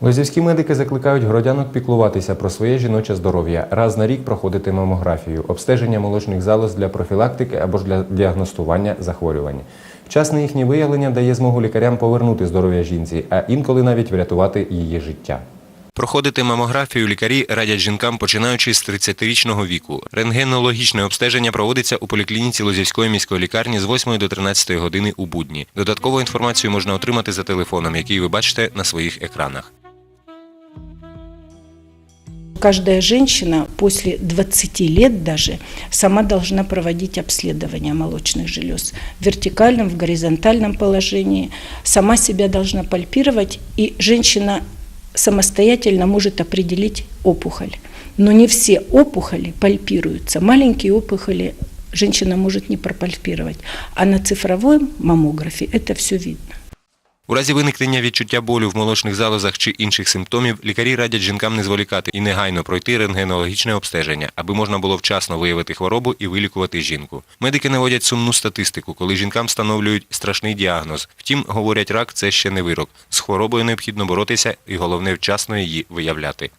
Лозівські медики закликають городянок піклуватися про своє жіноче здоров'я, раз на рік проходити мамографію, обстеження молочних залоз для профілактики або ж для діагностування захворювань. Вчасне їхнє виявлення дає змогу лікарям повернути здоров'я жінці, а інколи навіть врятувати її життя. Проходити мамографію лікарі радять жінкам, починаючи з 30-річного віку. Рентгенологічне обстеження проводиться у поліклініці Лозівської міської лікарні з 8 до 13 години у будні. Додаткову інформацію можна отримати за телефоном, який ви бачите на своїх екранах. Каждая женщина после 20 лет даже сама должна проводить обследование молочных желез в вертикальном, в горизонтальном положении, сама себя должна пальпировать, и женщина самостоятельно может определить опухоль. Но не все опухоли пальпируются. Маленькие опухоли женщина может не пропальпировать, а на цифровой маммографе это все видно. У разі виникнення відчуття болю в молочних залозах чи інших симптомів, лікарі радять жінкам не зволікати і негайно пройти рентгенологічне обстеження, аби можна було вчасно виявити хворобу і вилікувати жінку. Медики наводять сумну статистику, коли жінкам встановлюють страшний діагноз. Втім, говорять, рак це ще не вирок. З хворобою необхідно боротися і головне вчасно її виявляти.